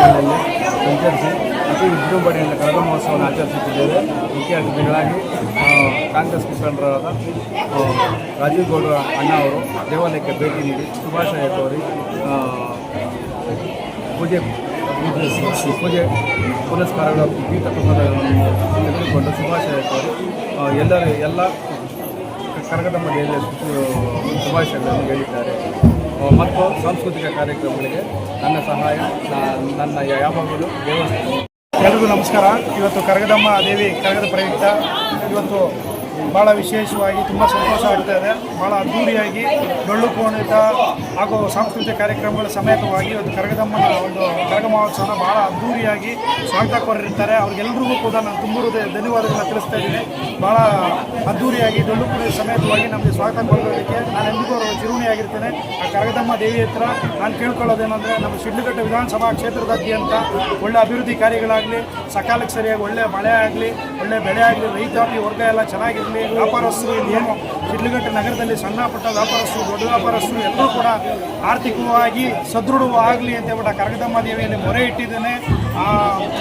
ಸಂಚರಿಸಿ ಅತಿ ವಿಜೃಂಭಣೆಯಿಂದ ಕಳೆದ ಮಹೋತ್ಸವವನ್ನು ಆಚರಿಸುತ್ತಿದ್ದೇವೆ. ಮುಖ್ಯ ಅತಿಥಿಗಳಾಗಿ ಕಾಂಗ್ರೆಸ್ ಮುಖಂಡರಾದ ರಾಜೀವ್ ಗೌಡ ಅಣ್ಣ ಅವರು ದೇವಾಲಯಕ್ಕೆ ಭೇಟಿ ನೀಡಿ ಶುಭಾಶಯ ಕೋರಿ ಪೂಜೆ ಪೂಜೆ ಪುನಸ್ಕಾರಗಳ ಗೀತ ಪ್ರಸಾದಗಳನ್ನು ತೆಗೆದುಕೊಂಡು ಶುಭಾಶಯ ಕೋರಿ ಎಲ್ಲರೂ ಎಲ್ಲ ಕನಕದಮ್ಮ ದೇವಿಯ ಶುಭಾಶಯಗಳನ್ನು ಹೇಳಿದ್ದಾರೆ. ಮತ್ತು ಸಾಂಸ್ಕೃತಿಕ ಕಾರ್ಯಕ್ರಮಗಳಿಗೆ ನನ್ನ ಸಹಾಯ ನನ್ನ ಯಾವಾಗಲೂ ದೇವಸ್ಥಾನ. ಎಲ್ರಿಗೂ ನಮಸ್ಕಾರ. ಇವತ್ತು ಕರಗದಮ್ಮ ದೇವಿ ಕರಗದ ಪ್ರಯುಕ್ತ. ಇವತ್ತು ಭಾಳ ವಿಶೇಷವಾಗಿ ತುಂಬ ಸಂತೋಷ ಆಗ್ತಾ ಇದೆ. ಭಾಳ ಅದ್ಧೂರಿಯಾಗಿ ಡೊಳ್ಳು ಕೋಣಿತ ಹಾಗೂ ಸಾಂಸ್ಕೃತಿಕ ಕಾರ್ಯಕ್ರಮಗಳ ಸಮೇತವಾಗಿ ಒಂದು ಕರಗದಮ್ಮನ ಒಂದು ಕರಗ ಮಹೋತ್ಸವನ ಭಾಳ ಅದ್ಧೂರಿಯಾಗಿ ಸ್ವಾಗತ ಕೋರಿರ್ತಾರೆ ಅವ್ರಿಗೆಲ್ರಿಗೂ ಕೂಡ ನಾನು ತುಂಬ ಧನ್ಯವಾದಗಳನ್ನ ತಿಳಿಸ್ತಾ ಇದ್ದೀನಿ. ಭಾಳ ಅದ್ಧೂರಿಯಾಗಿ ಡೊಳ್ಳು ಕುಣಿತ ಸಮೇತವಾಗಿ ನಮಗೆ ಸ್ವಾಗತ ಕೊಡೋದಕ್ಕೆ ನಾನು ಎಂದಿಗೂ ಅವರು ಚಿರುಣಿಯಾಗಿರ್ತೇನೆ ಆ ಕರಗದಮ್ಮ ದೇವಿ ಹತ್ರ ನಾನು ಕೇಳ್ಕೊಳ್ಳೋದೇನೆಂದರೆ ನಮ್ಮ ಶಿಡ್ಲಘಟ್ಟ ವಿಧಾನಸಭಾ ಕ್ಷೇತ್ರದಾದ್ಯಂತ ಒಳ್ಳೆ ಅಭಿವೃದ್ಧಿ ಕಾರ್ಯಗಳಾಗಲಿ, ಸಕಾಲಕ್ಕೆ ಸರಿಯಾಗಿ ಒಳ್ಳೆ ಮಳೆ ಆಗಲಿ, ಒಳ್ಳೆ ಬೆಳೆ ಆಗಲಿ, ರೈತಾಪಿ ವರ್ಗ ಎಲ್ಲ ಚೆನ್ನಾಗಿರಲಿ. ವ್ಯಾಪಾರಸ್ಥರು ಇಲ್ಲಿ ಏನು ಶಿಡ್ಲಘಟ್ಟ ನಗರದಲ್ಲಿ ಸಣ್ಣ ಪುಟ್ಟ ವ್ಯಾಪಾರಸ್ಥರು, ದೊಡ್ಡ ವ್ಯಾಪಾರಸ್ಥರು ಎಲ್ಲರೂ ಕೂಡ ಆರ್ಥಿಕವಾಗಿ ಸದೃಢವಾಗಲಿ ಅಂತ ಹೇಳ್ಬಿಟ್ಟು ಕರಗದಮ್ಮ ದೇವಿಯಲ್ಲಿ ಮೊರೆ ಇಟ್ಟಿದ್ದೇನೆ. ಆ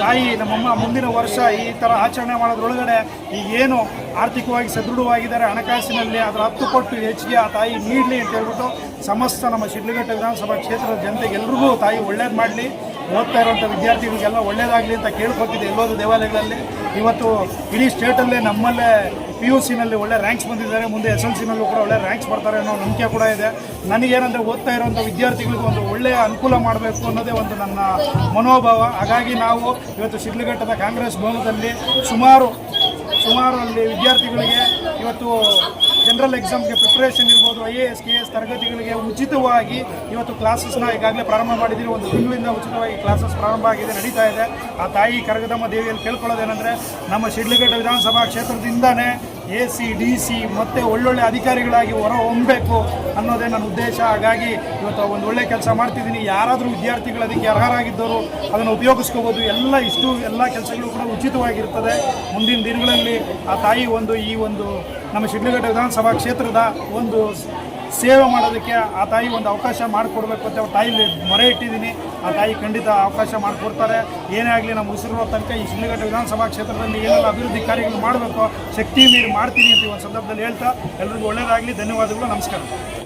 ತಾಯಿ, ನಮ್ಮಮ್ಮ ಮುಂದಿನ ವರ್ಷ ಈ ಥರ ಆಚರಣೆ ಮಾಡೋದ್ರೊಳಗಡೆ ಈಗೇನು ಆರ್ಥಿಕವಾಗಿ ಸದೃಢವಾಗಿದ್ದಾರೆ, ಹಣಕಾಸಿನಲ್ಲಿ ಅದರ ಹತ್ತು ಪಟ್ಟು ಹೆಚ್ಚಿಗೆ ಆ ತಾಯಿ ನೀಡಲಿ ಅಂತ ಹೇಳ್ಬಿಟ್ಟು ಸಮಸ್ತ ನಮ್ಮ ಶಿಡ್ಲಘಟ್ಟ ವಿಧಾನಸಭಾ ಕ್ಷೇತ್ರದ ಜನತೆಗೆ ಎಲ್ರಿಗೂ ತಾಯಿ ಒಳ್ಳೇದು ಮಾಡಲಿ. ಓದ್ತಾ ಇರುವಂಥ ವಿದ್ಯಾರ್ಥಿಗಳಿಗೆಲ್ಲ ಒಳ್ಳೇದಾಗಲಿ ಅಂತ ಕೇಳ್ಕೊತಿದ್ದೆ ಎಲ್ಲೋದು ದೇವಾಲಯಗಳಲ್ಲಿ. ಇವತ್ತು ಇಡೀ ಸ್ಟೇಟಲ್ಲೇ ನಮ್ಮಲ್ಲೇ ಪಿ ಯು ಸಿನಲ್ಲಿ ಒಳ್ಳೆ ರ್ಯಾಂಕ್ಸ್ ಬಂದಿದ್ದಾರೆ. ಮುಂದೆ ಎಸ್ ಎಲ್ ಸಿನಲ್ಲೂ ಕೂಡ ಒಳ್ಳೆ ರ್ಯಾಂಕ್ಸ್ ಬರ್ತಾರೆ ಅನ್ನೋ ನಂಬಿಕೆ ಕೂಡ ಇದೆ. ನನಗೇನಂದರೆ ಓದ್ತಾ ಇರುವಂಥ ವಿದ್ಯಾರ್ಥಿಗಳಿಗೆ ಒಂದು ಒಳ್ಳೆಯ ಅನುಕೂಲ ಮಾಡಬೇಕು ಅನ್ನೋದೇ ಒಂದು ನನ್ನ ಮನೋಭಾವ. ಹಾಗಾಗಿ ನಾವು ಇವತ್ತು ಶಿಡ್ಲಘಟ್ಟದ ಕಾಂಗ್ರೆಸ್ ಭವನದಲ್ಲಿ ಸುಮಾರು ಸುಮಾರು ಅಲ್ಲಿ ವಿದ್ಯಾರ್ಥಿಗಳಿಗೆ ಇವತ್ತು ಜನರಲ್ ಎಕ್ಸಾಮ್ಗೆ ಪ್ರಿಪ್ರೇಷನ್ ಇರ್ಬೋದು I A S K S ತರಗತಿಗಳಿಗೆ ಉಚಿತವಾಗಿ ಇವತ್ತು ಕ್ಲಾಸಸ್ನ ಈಗಾಗಲೇ ಪ್ರಾರಂಭ ಮಾಡಿದ್ದೀವಿ ಒಂದು ತಿಂಗಳಿಂದ ಉಚಿತವಾಗಿ ಕ್ಲಾಸಸ್ ಪ್ರಾರಂಭ ಆಗಿದೆ, ನಡೀತಾ ಇದೆ. ಆ ತಾಯಿ ಕರಗದಮ್ಮ ದೇವಿಯಲ್ಲಿ ಕೇಳ್ಕೊಳ್ಳೋದೇನೆಂದರೆ, ನಮ್ಮ ಶಿಡ್ಲಘಟ್ಟ ವಿಧಾನಸಭಾ ಕ್ಷೇತ್ರದಿಂದನೇ ಎ ಸಿ, ಡಿ ಸಿ ಮತ್ತು ಒಳ್ಳೊಳ್ಳೆ ಅಧಿಕಾರಿಗಳಾಗಿ ಹೊರ ಹೊಮ್ಮಬೇಕು ಅನ್ನೋದೇ ನನ್ನ ಉದ್ದೇಶ. ಹಾಗಾಗಿ ಇವತ್ತು ಒಂದು ಒಳ್ಳೆ ಕೆಲಸ ಮಾಡ್ತಿದ್ದೀನಿ. ಯಾರಾದರೂ ವಿದ್ಯಾರ್ಥಿಗಳು ಅದಕ್ಕೆ ಅರ್ಹರಾಗಿದ್ದರು ಅದನ್ನು ಉಪಯೋಗಿಸ್ಕೋಬೋದು. ಎಲ್ಲ ಇಷ್ಟು ಎಲ್ಲ ಕೆಲಸಗಳು ಕೂಡ ಉಚಿತವಾಗಿರ್ತದೆ. ಮುಂದಿನ ದಿನಗಳಲ್ಲಿ ಆ ತಾಯಿ ಒಂದು ಈ ಒಂದು ನಮ್ಮ ಶಿಡ್ಲಘಟ್ಟ ವಿಧಾನಸಭಾ ಕ್ಷೇತ್ರದ ಒಂದು ಸೇವೆ ಮಾಡೋದಕ್ಕೆ ಆ ತಾಯಿ ಒಂದು ಅವಕಾಶ ಮಾಡಿಕೊಡ್ಬೇಕು ಅಂತ ಅವ್ರ ತಾಯಿಲಿ ಮೊರೆ ಇಟ್ಟಿದ್ದೀನಿ. ಆ ತಾಯಿ ಖಂಡಿತ ಅವಕಾಶ ಮಾಡಿಕೊಡ್ತಾರೆ. ಏನೇ ಆಗಲಿ ನಮ್ಮ ಉಸಿರಿರೋ ತನಕ ಈ ಶಿಡ್ಲಘಟ್ಟ ವಿಧಾನಸಭಾ ಕ್ಷೇತ್ರದಲ್ಲಿ ಏನೆಲ್ಲ ಅಭಿವೃದ್ಧಿ ಕಾರ್ಯಗಳು ಮಾಡಬೇಕು, ಶಕ್ತಿ ಮೀರಿ ಮಾಡ್ತೀನಿ ಅಂತ ಒಂದು ಸಂದರ್ಭದಲ್ಲಿ ಹೇಳ್ತಾ, ಎಲ್ರಿಗೂ ಒಳ್ಳೆಯದಾಗಲಿ ಧನ್ಯವಾದಗಳು, ನಮಸ್ಕಾರ.